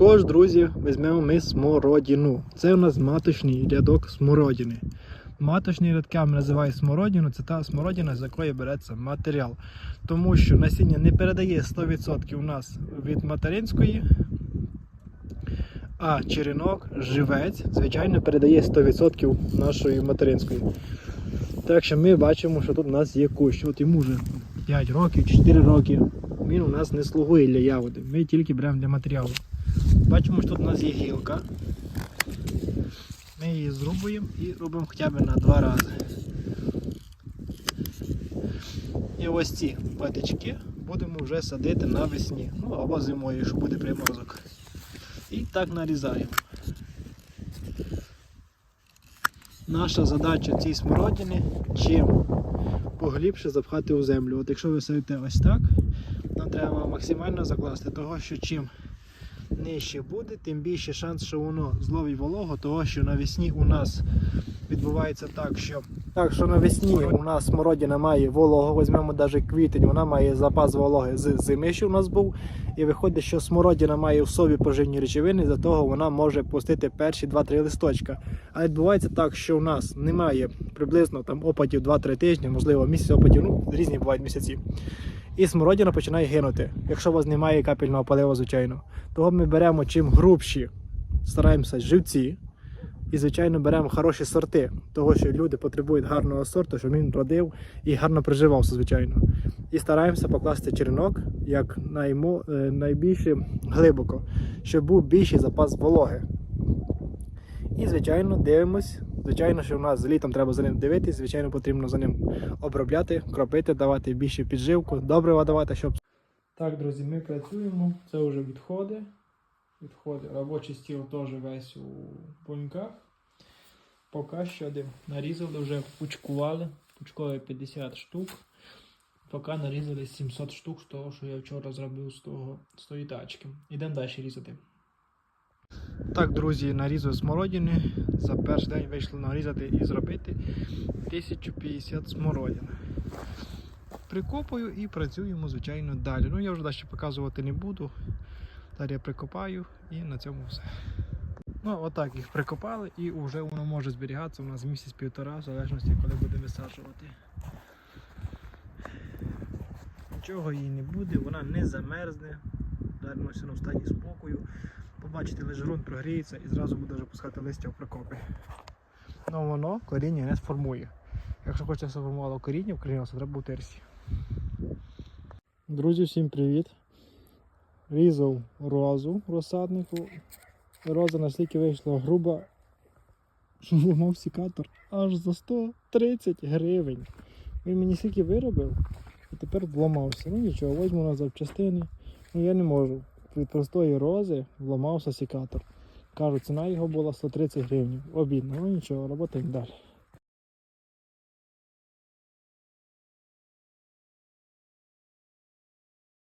Також, друзі, візьмемо ми смородину. Це у нас маточний рядок смородини. Маточні рядками називають смородину, це та смородина, з якої береться матеріал. Тому що насіння не передає 100% у нас від материнської, а черенок, живець, звичайно, передає 100% нашої материнської. Так що ми бачимо, що тут у нас є кущ. От йому вже 5 років, 4 роки. Він у нас не слугує для ягоди. Ми тільки беремо для матеріалу. Бачимо, що тут у нас є гілка. Ми її зрубуємо і робимо хоча б на два рази. І ось ці патички будемо вже садити навесні, ну або зимою, якщо буде приморозок. І так нарізаємо. Наша задача цій смородини чим поглибше запхати у землю. От якщо ви садите ось так, нам треба максимально закласти того, що чим нижче буде, тим більше шанс, що воно зловить вологу, того що навесні у нас відбувається так, що так, що навесні у нас смородина має вологу, візьмемо навіть квітень, вона має запас вологи з зими, що у нас був. І виходить, що смородина має в собі поживні речовини, за того вона може пустити перші 2-3 листочка. А відбувається так, що у нас немає приблизно там опадів 2-3 тижні, можливо, місяць опадів, ну різні бувають місяці. І смородина починає гинути, якщо у вас немає капельного палива, звичайно. Того ми беремо чим грубші, стараємося живці. І, звичайно, беремо хороші сорти, того що люди потребують гарного сорту, щоб він родив і гарно приживався, звичайно. І стараємося покласти черенок як наймо, е, найбільше глибоко, щоб був більший запас вологи. І, звичайно, дивимось. Звичайно, що в нас літом треба за ним дивитись, звичайно, потрібно за ним обробляти, кропити, давати більше підживку, добрива давати, щоб. Так, друзі, ми працюємо. Це вже відходи. Відходи. Робочий стіл теж весь у буньках. Поки що один. Нарізали, вже пучкували. Пучкові 50 штук. Поки нарізали 700 штук з того, що я вчора зробив з того з тої тачки. Ідемо далі різати. Так, друзі, нарізав смородини. За перший день вийшло нарізати і зробити 1050 смородин. Прикопую і працюємо, звичайно, далі. Ну я вже далі показувати не буду. Далі я прикопаю і на цьому все. Ну, отак їх прикопали і вже воно може зберігатися у нас місяць-півтора, в залежності, коли буде висаджувати. Нічого їй не буде, вона не замерзне. Далі все в стані спокою. Побачите, лише ґрунт прогріється і зразу буде вже пускати листя в прикопи. Ну воно коріння не сформує. Якщо хочете сформувало коріння, в коріння треба бути терсі. Друзі, всім привіт! Різав розу розсаднику. Роза настільки вийшла груба, що зламав сікатор аж за 130 гривень. Він мені стільки виробив і тепер вламався. Ну нічого, возьму на запчастини. Ну я не можу. Від простої рози вламався сікатор. Кажу, ціна його була 130 гривень. Обідно, ну нічого, роботаємо далі.